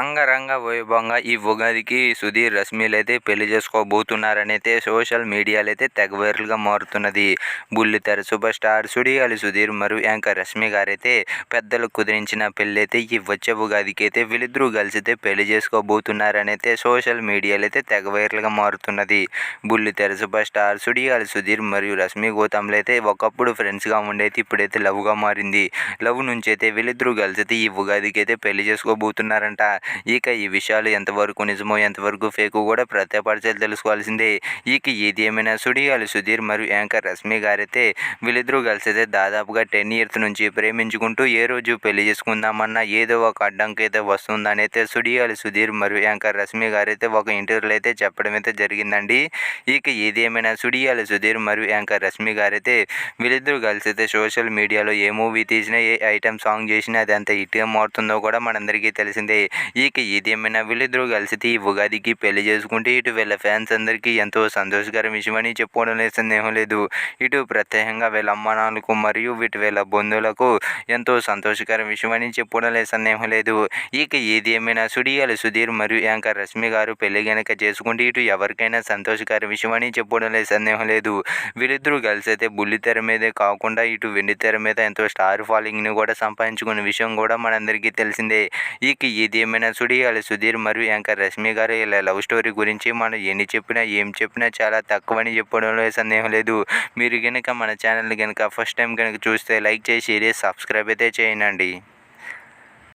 అంగరంగ వైభవంగా ఈ ఉగాదికి సుధీర్ రష్మిలు అయితే పెళ్ళి చేసుకోబోతున్నారని అయితే సోషల్ మీడియాలో అయితే తెగ వైరల్గా మారుతున్నది. బుల్లితెర సూపర్ స్టార్ సుడియాలి సుధీర్ మరియు యాంకర్ రష్మి గారైతే పెద్దలు కుదిరించిన పెళ్ళి అయితే ఈ వచ్చే ఉగాదికి అయితే వీళ్ళిద్దరూ కలిసి అయితే పెళ్ళి చేసుకోబోతున్నారని అయితే సోషల్ మీడియాలో అయితే తెగ వైరల్గా మారుతున్నది. బుల్లితెర సూపర్ స్టార్ సుడియాలి సుధీర్ మరియు రష్మి గౌతమ్లు అయితే ఒకప్పుడు ఫ్రెండ్స్గా ఉండేది ఇప్పుడైతే లవ్గా మారింది. లవ్ నుంచి అయితే వీళ్ళిద్దరూ కలిసి అయితే ఈ ఉగాదికి అయితే పెళ్ళి చేసుకోబోతున్నారంట. ఇక ఈ విషయాలు ఎంతవరకు నిజమో ఎంతవరకు ఫేకు కూడా ప్రత్యపరిచయాలు తెలుసుకోవాల్సిందే. ఇక ఏది ఏమైనా సుడియాలి సుధీర్ మరియు యాంకర్ రష్మి గారైతే వీళ్ళిద్దరూ కలిసి అయితే దాదాపుగా టెన్ ఇయర్స్ నుంచి ప్రేమించుకుంటూ ఏ రోజు పెళ్ళి చేసుకుందామన్నా ఏదో ఒక అడ్డంకి అయితే వస్తుందని అయితే సుడియాలి సుధీర్ మరియు యాంకర్ రష్మి గారైతే ఒక ఇంటర్వ్యూలో అయితే చెప్పడం అయితే జరిగిందండి. ఇక ఏది ఏమైనా సుడియాలి సుధీర్ మరియు యాంకర్ రష్మి గారైతే వీళ్ళిద్దరూ కలిసి అయితే సోషల్ మీడియాలో ఏ మూవీ తీసినా ఏ ఐటమ్ సాంగ్ చేసినా అది అంత హిట్గా మారుతుందో కూడా మనందరికీ తెలిసిందే. ఇక ఇదేమైనా వీళ్ళిద్దరూ కలిసి ఈ ఉగాదికి పెళ్ళి చేసుకుంటే ఇటు వీళ్ళ ఫ్యాన్స్ అందరికీ ఎంతో సంతోషకర విషయమని చెప్పుకోవడం సందేహం లేదు. ఇటు ప్రత్యేకంగా వీళ్ళ అమ్మ నాన్నలకు మరియు వీటి వీళ్ళ బంధువులకు ఎంతో సంతోషకర విషయమని చెప్పుకోవడం సందేహం లేదు. ఇక ఏది ఏమైనా సుడియాలి సుధీర్ మరియు యాంకర్ రష్మి గారు పెళ్ళి కనుక చేసుకుంటే ఇటు ఎవరికైనా సంతోషకర విషయమని చెప్పుకోవడం సందేహం లేదు. వీళ్ళిద్దరూ కలిసి అయితే బుల్లితెర మీదే కాకుండా ఇటు వెండి తెర మీద ఎంతో స్టార్ ఫాలోయింగ్ని కూడా సంపాదించుకున్న విషయం కూడా మనందరికీ తెలిసిందే. ఇక ఇది ఏమైనా సుడియాల సుధీర్ మరియు యాంకర్ రష్మి గారు ఇలా లవ్ స్టోరీ గురించి మనం ఎన్ని చెప్పినా ఏం చెప్పినా చాలా తక్కువని చెప్పడంలో సందేహం లేదు. మీరు కనుక మన ఛానల్ కనుక ఫస్ట్ టైం కనుక చూస్తే లైక్ చేసి సబ్స్క్రైబ్ అయితే చేయండి.